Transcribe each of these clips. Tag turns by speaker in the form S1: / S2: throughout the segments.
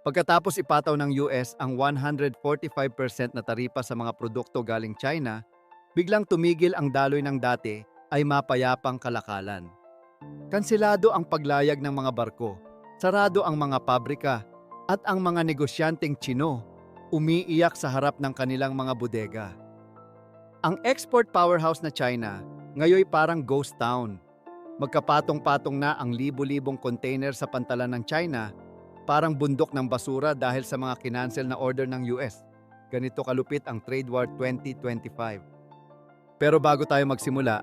S1: Pagkatapos ipataw ng US ang 145% na taripa sa mga produkto galing China, biglang tumigil ang daloy ng dati ay mapayapang kalakalan. Kansilado ang paglayag ng mga barko, sarado ang mga pabrika, at ang mga negosyanteng Chino umiiyak sa harap ng kanilang mga bodega. Ang export powerhouse na China ngayoy parang ghost town. Magkapatong-patong na ang libo-libong container sa pantalan ng China, parang bundok ng basura dahil sa mga kinansel na order ng US. Ganito kalupit ang trade war 2025. Pero bago tayo magsimula,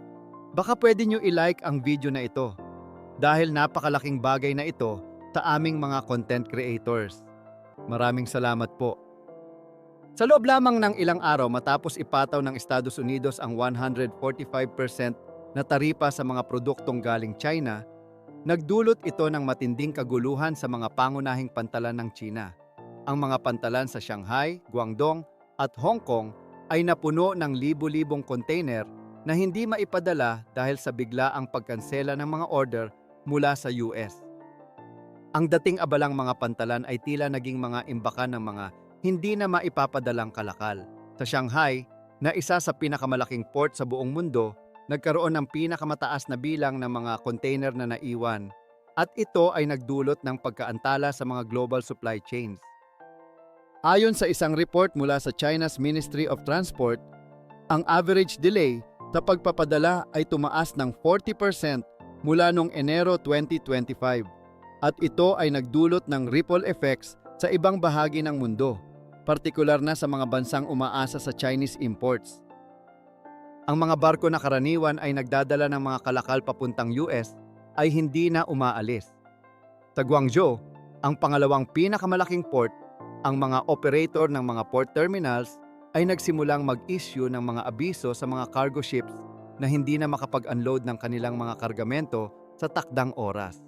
S1: baka pwede nyo i-like ang video na ito dahil napakalaking bagay na ito sa aming mga content creators. Maraming salamat po. Sa loob lamang ng ilang araw matapos ipataw ng Estados Unidos ang 145% na taripa sa mga produktong galing China, nagdulot ito ng matinding kaguluhan sa mga pangunahing pantalan ng China. Ang mga pantalan sa Shanghai, Guangdong at Hong Kong ay napuno ng libu-libong container na hindi maipadala dahil sa biglaang pagkansela ng mga order mula sa US. Ang dating abalang mga pantalan ay tila naging mga imbakan ng mga hindi na maipapadalang kalakal. Sa Shanghai, na isa sa pinakamalaking port sa buong mundo, nagkaroon ng pinakamataas na bilang ng mga container na naiwan at ito ay nagdulot ng pagkaantala sa mga global supply chains. Ayon sa isang report mula sa China's Ministry of Transport, ang average delay sa pagpapadala ay tumaas ng 40% mula noong Enero 2025 at ito ay nagdulot ng ripple effects sa ibang bahagi ng mundo, partikular na sa mga bansang umaasa sa Chinese imports. Ang mga barko na karaniwan ay nagdadala ng mga kalakal papuntang US ay hindi na umaalis. Sa Guangzhou, ang pangalawang pinakamalaking port, ang mga operator ng mga port terminals ay nagsimulang mag-issue ng mga abiso sa mga cargo ships na hindi na makapag-unload ng kanilang mga kargamento sa takdang oras.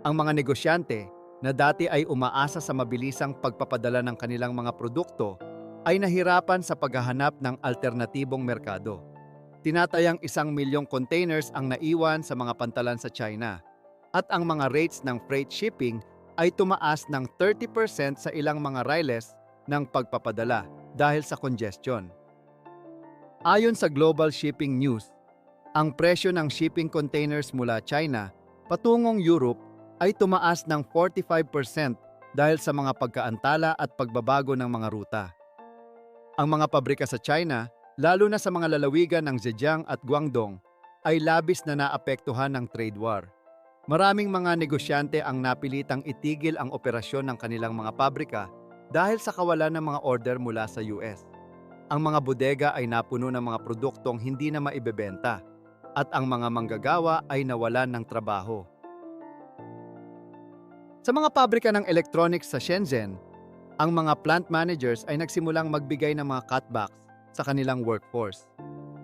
S1: Ang mga negosyante na dati ay umaasa sa mabilisang pagpapadala ng kanilang mga produkto ay nahirapan sa paghahanap ng alternatibong merkado. Tinatayang isang milyong containers ang naiwan sa mga pantalan sa China at ang mga rates ng freight shipping ay tumaas ng 30% sa ilang mga riles ng pagpapadala dahil sa congestion. Ayon sa Global Shipping News, ang presyo ng shipping containers mula China patungong Europe ay tumaas ng 45% dahil sa mga pagkaantala at pagbabago ng mga ruta. Ang mga pabrika sa China, lalo na sa mga lalawigan ng Zhejiang at Guangdong, ay labis na naapektuhan ng trade war. Maraming mga negosyante ang napilitang itigil ang operasyon ng kanilang mga pabrika dahil sa kawalan ng mga order mula sa US. Ang mga bodega ay napuno ng mga produktong hindi na maibebenta at ang mga manggagawa ay nawalan ng trabaho. Sa mga pabrika ng electronics sa Shenzhen, ang mga plant managers ay nagsimulang magbigay ng mga cutbacks sa kanilang workforce.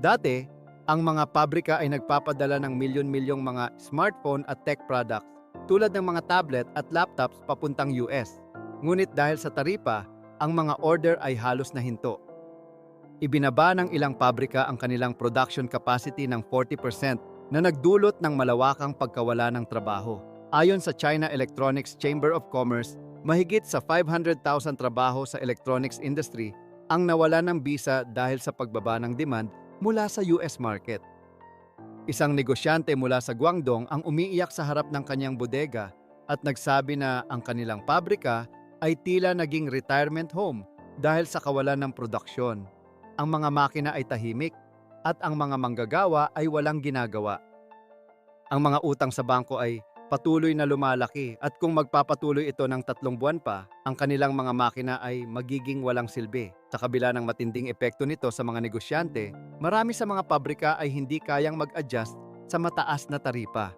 S1: Dati, ang mga pabrika ay nagpapadala ng milyon-milyong mga smartphone at tech products tulad ng mga tablet at laptops papuntang US. Ngunit dahil sa taripa, ang mga order ay halos nahinto. Ibinaba ng ilang pabrika ang kanilang production capacity ng 40% na nagdulot ng malawakang pagkawala ng trabaho. Ayon sa China Electronics Chamber of Commerce, mahigit sa 500,000 trabaho sa electronics industry ang nawala ng bisa dahil sa pagbaba ng demand mula sa US market. Isang negosyante mula sa Guangdong ang umiiyak sa harap ng kanyang bodega at nagsabi na ang kanilang pabrika ay tila naging retirement home dahil sa kawalan ng produksyon. Ang mga makina ay tahimik at ang mga manggagawa ay walang ginagawa. Ang mga utang sa bangko ay patuloy na lumalaki at kung magpapatuloy ito ng tatlong buwan pa, ang kanilang mga makina ay magiging walang silbi. Sa kabila ng matinding epekto nito sa mga negosyante, marami sa mga pabrika ay hindi kayang mag-adjust sa mataas na taripa.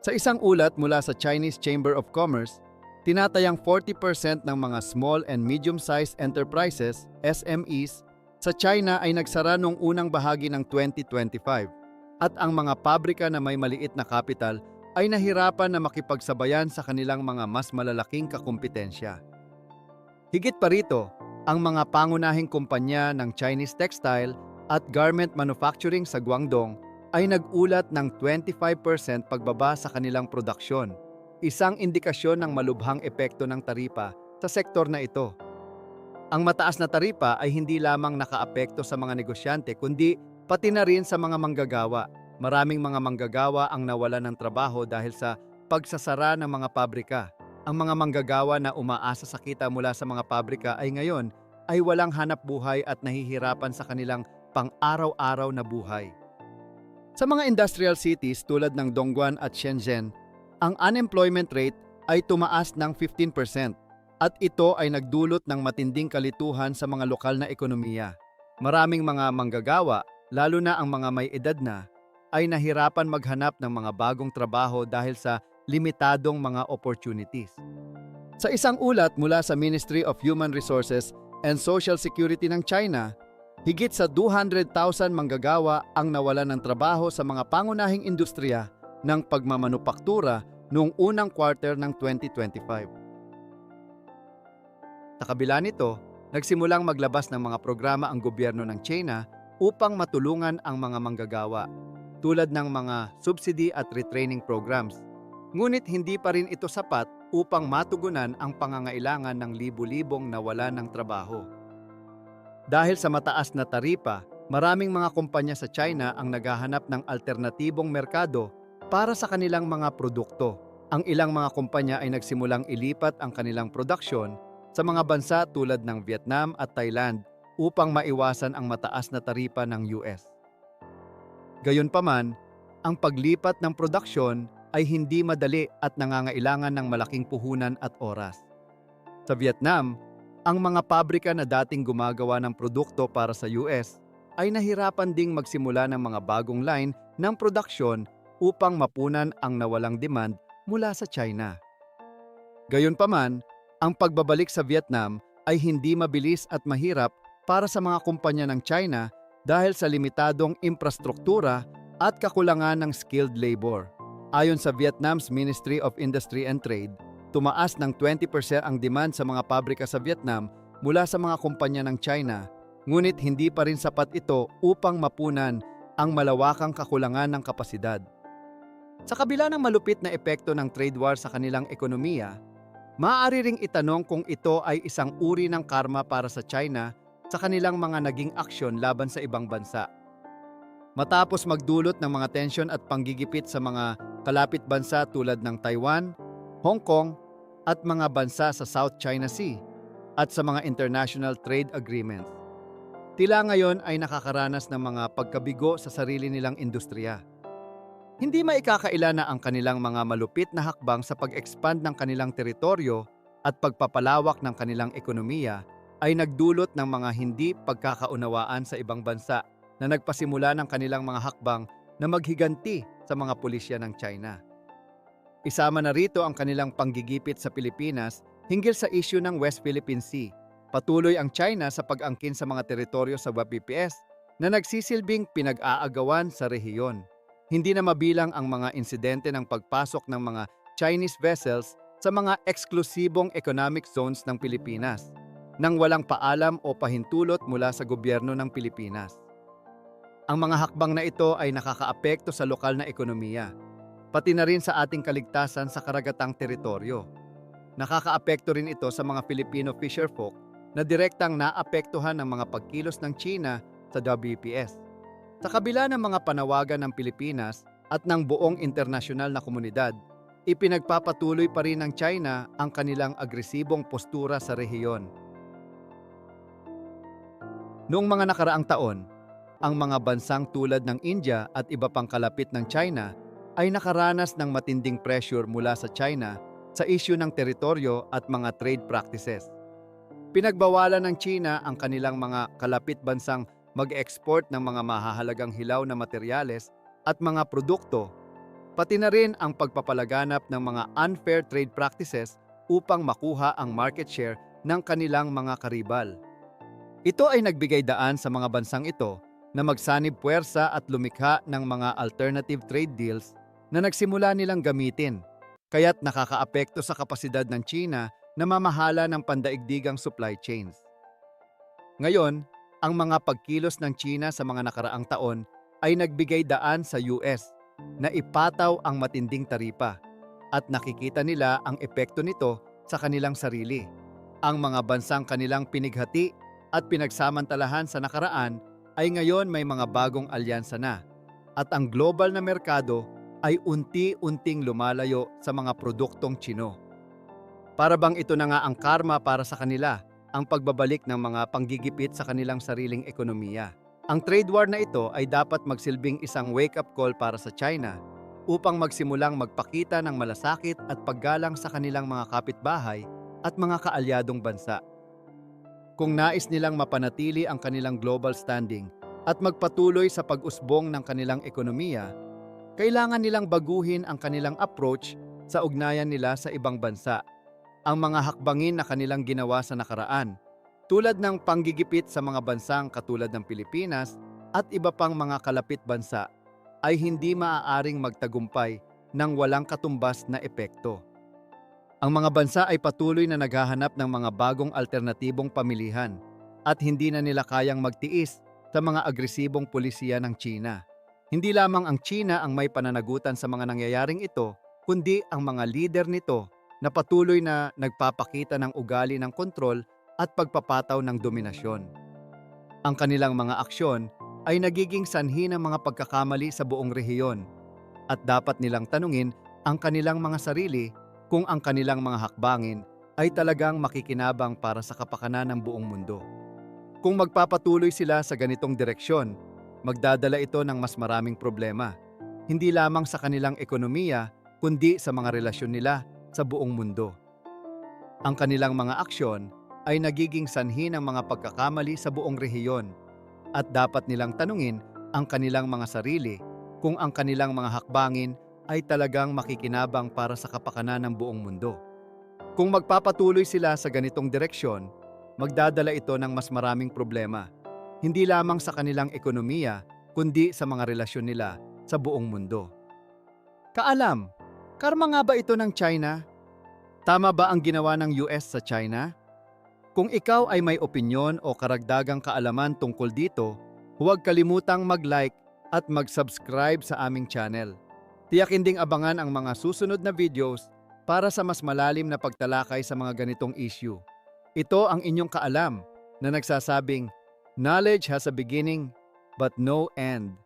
S1: Sa isang ulat mula sa Chinese Chamber of Commerce, tinatayang 40% ng mga small and medium-sized enterprises, SMEs, sa China ay nagsara noong unang bahagi ng 2025 at ang mga pabrika na may maliit na kapital ay nahirapan na makipagsabayan sa kanilang mga mas malalaking kakumpetensya. Higit pa rito, ang mga pangunahing kumpanya ng Chinese textile at garment manufacturing sa Guangdong ay nag-ulat ng 25% pagbaba sa kanilang produksyon isang indikasyon ng malubhang epekto ng taripa sa sektor na ito. Ang mataas na taripa ay hindi lamang nakaapekto sa mga negosyante kundi pati na rin sa mga manggagawa. Maraming mga manggagawa ang nawalan ng trabaho dahil sa pagsasara ng mga pabrika. Ang mga manggagawa na umaasa sa kita mula sa mga pabrika ay ngayon ay walang hanap buhay at nahihirapan sa kanilang pang-araw-araw na buhay. Sa mga industrial cities tulad ng Dongguan at Shenzhen, ang unemployment rate ay tumaas ng 15% at ito ay nagdulot ng matinding kalituhan sa mga lokal na ekonomiya. Maraming mga manggagawa, lalo na ang mga may edad na, ay nahirapan maghanap ng mga bagong trabaho dahil sa limitadong mga opportunities. Sa isang ulat mula sa Ministry of Human Resources and Social Security ng China, higit sa 200,000 manggagawa ang nawalan ng trabaho sa mga pangunahing industriya ng pagmamanupaktura noong unang quarter ng 2025. Sa kabila nito, nagsimulang maglabas ng mga programa ang gobyerno ng China upang matulungan ang mga manggagawa, tulad ng mga subsidy at retraining programs. Ngunit hindi pa rin ito sapat upang matugunan ang pangangailangan ng libu-libong nawala ng trabaho. Dahil sa mataas na taripa, maraming mga kumpanya sa China ang naghahanap ng alternatibong merkado para sa kanilang mga produkto. Ang ilang mga kumpanya ay nagsimulang ilipat ang kanilang produksyon sa mga bansa tulad ng Vietnam at Thailand upang maiwasan ang mataas na taripa ng US. Gayunpaman, ang paglipat ng produksyon ay hindi madali at nangangailangan ng malaking puhunan at oras. Sa Vietnam, ang mga pabrika na dating gumagawa ng produkto para sa US ay nahirapan ding magsimula ng mga bagong line ng produksyon upang mapunan ang nawalang demand mula sa China. Gayunpaman, ang pagbabalik sa Vietnam ay hindi mabilis at mahirap para sa mga kumpanya ng China dahil sa limitadong infrastruktura at kakulangan ng skilled labor. Ayon sa Vietnam's Ministry of Industry and Trade, tumaas ng 20% ang demand sa mga pabrika sa Vietnam mula sa mga kumpanya ng China, ngunit hindi pa rin sapat ito upang mapunan ang malawakang kakulangan ng kapasidad. Sa kabila ng malupit na epekto ng trade war sa kanilang ekonomiya, maaari ring itanong kung ito ay isang uri ng karma para sa China sa kanilang mga naging aksyon laban sa ibang bansa. Matapos magdulot ng mga tensyon at panggigipit sa mga kalapit bansa tulad ng Taiwan, Hong Kong, at mga bansa sa South China Sea at sa mga international trade agreements. Tila ngayon ay nakakaranas ng mga pagkabigo sa sarili nilang industriya. Hindi maikakaila na ang kanilang mga malupit na hakbang sa pag-expand ng kanilang teritoryo at pagpapalawak ng kanilang ekonomiya ay nagdulot ng mga hindi pagkakaunawaan sa ibang bansa na nagpasimula ng kanilang mga hakbang na maghiganti sa mga pulisya ng China. Isama na rito ang kanilang panggigipit sa Pilipinas hinggil sa isyu ng West Philippine Sea. Patuloy ang China sa pag-angkin sa mga teritoryo sa WPPS na nagsisilbing pinag-aagawan sa rehiyon. Hindi na mabilang ang mga insidente ng pagpasok ng mga Chinese vessels sa mga eksklusibong economic zones ng Pilipinas nang walang paalam o pahintulot mula sa gobyerno ng Pilipinas. Ang mga hakbang na ito ay nakakaapekto sa lokal na ekonomiya, pati na rin sa ating kaligtasan sa karagatang teritoryo. Nakakaapekto rin ito sa mga Filipino fisherfolk na direktang naapektuhan ng mga pagkilos ng China sa WPS. Sa kabila ng mga panawagan ng Pilipinas at ng buong internasyonal na komunidad, ipinagpapatuloy pa rin ng China ang kanilang agresibong postura sa rehiyon. Noong mga nakaraang taon, ang mga bansang tulad ng India at iba pang kalapit ng China ay nakaranas ng matinding pressure mula sa China sa isyu ng teritoryo at mga trade practices. Pinagbawalan ng China ang kanilang mga kalapit bansang mag-export ng mga mahahalagang hilaw na materyales at mga produkto, pati na rin ang pagpapalaganap ng mga unfair trade practices upang makuha ang market share ng kanilang mga karibal. Ito ay nagbigay daan sa mga bansang ito na magsanib puwersa at lumikha ng mga alternative trade deals na nagsimula nilang gamitin, kaya't nakakaapekto sa kapasidad ng China na mamahala ng pandaigdigang supply chains. Ngayon, ang mga pagkilos ng China sa mga nakaraang taon ay nagbigay daan sa US na ipataw ang matinding taripa. at nakikita nila ang epekto nito sa kanilang sarili. Ang mga bansang kanilang pinighati at pinagsamantalahan sa nakaraan ay ngayon may mga bagong alyansa na at ang global na merkado ay unti-unting lumalayo sa mga produktong Chino. Para bang ito na nga ang karma para sa kanila, ang pagbabalik ng mga panggigipit sa kanilang sariling ekonomiya. Ang trade war na ito ay dapat magsilbing isang wake-up call para sa China upang magsimulang magpakita ng malasakit at paggalang sa kanilang mga kapitbahay at mga kaalyadong bansa. Kung nais nilang mapanatili ang kanilang global standing at magpatuloy sa pag-usbong ng kanilang ekonomiya, kailangan nilang baguhin ang kanilang approach sa ugnayan nila sa ibang bansa. Ang mga hakbangin na kanilang ginawa sa nakaraan, tulad ng panggigipit sa mga bansang katulad ng Pilipinas at iba pang mga kalapit bansa, ay hindi maaaring magtagumpay ng walang katumbas na epekto. Ang mga bansa ay patuloy na naghahanap ng mga bagong alternatibong pamilihan at hindi na nila kayang magtiis sa mga agresibong pulisiya ng China. Hindi lamang ang China ang may pananagutan sa mga nangyayaring ito, kundi ang mga lider nito na patuloy na nagpapakita ng ugali ng kontrol at pagpapataw ng dominasyon. Ang kanilang mga aksyon ay nagiging sanhi ng mga pagkakamali sa buong rehiyon at dapat nilang tanungin ang kanilang mga sarili kung ang kanilang mga hakbangin ay talagang makikinabang para sa kapakanan ng buong mundo. Kung magpapatuloy sila sa ganitong direksyon, magdadala ito ng mas maraming problema, hindi lamang sa kanilang ekonomiya, kundi sa mga relasyon nila sa buong mundo. Ang kanilang mga aksyon ay nagiging sanhi ng mga pagkakamali sa buong rehiyon at dapat nilang tanungin ang kanilang mga sarili kung ang kanilang mga hakbangin ay talagang makikinabang para sa kapakanan ng buong mundo. Kung magpapatuloy sila sa ganitong direksyon, magdadala ito ng mas maraming problema, hindi lamang sa kanilang ekonomiya, kundi sa mga relasyon nila sa buong mundo. Kaalam, karma nga ba ito ng China? Tama ba ang ginawa ng US sa China? Kung ikaw ay may opinyon o karagdagang kaalaman tungkol dito, huwag kalimutang mag-like at mag-subscribe sa aming channel. Tiyakin ding abangan ang mga susunod na videos para sa mas malalim na pagtalakay sa mga ganitong issue. Ito ang inyong kaalam na nagsasabing, Knowledge has a beginning but no end.